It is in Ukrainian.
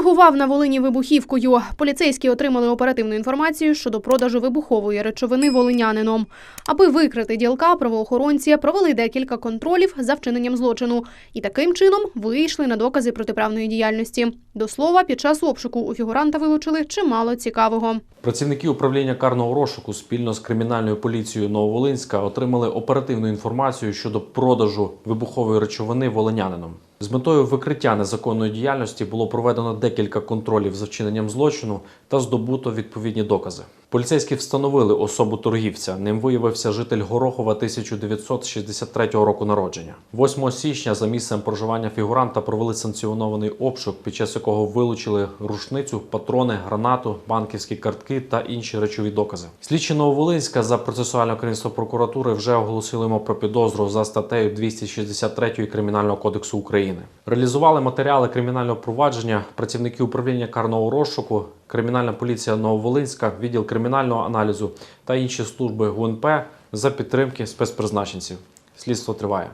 Торгував на Волині вибухівкою. Поліцейські отримали оперативну інформацію щодо продажу вибухової речовини волинянином. Аби викрити ділка, правоохоронці провели декілька контролів за вчиненням злочину і таким чином вийшли на докази протиправної діяльності. До слова, під час обшуку у фігуранта вилучили чимало цікавого. Працівники управління карного розшуку спільно з кримінальною поліцією Нововолинська отримали оперативну інформацію щодо продажу вибухової речовини волинянином. З метою викриття незаконної діяльності було проведено декілька контролів за вчиненням злочину та здобуто відповідні докази. Поліцейські встановили особу торгівця. Ним виявився житель Горохова 1963 року народження. 8 січня за місцем проживання фігуранта провели санкціонований обшук, під час якого вилучили рушницю, патрони, гранату, банківські картки та інші речові докази. Слідчі Нововолинська за процесуальне керівництво прокуратури вже оголосили йому про підозру за статтею 263 Кримінального кодексу України. Реалізували матеріали кримінального провадження працівники управління карного розшуку, кримінальна поліція Нововолинська, відділ кримінального аналізу та інші служби ГУНП за підтримки спецпризначенців. Слідство триває.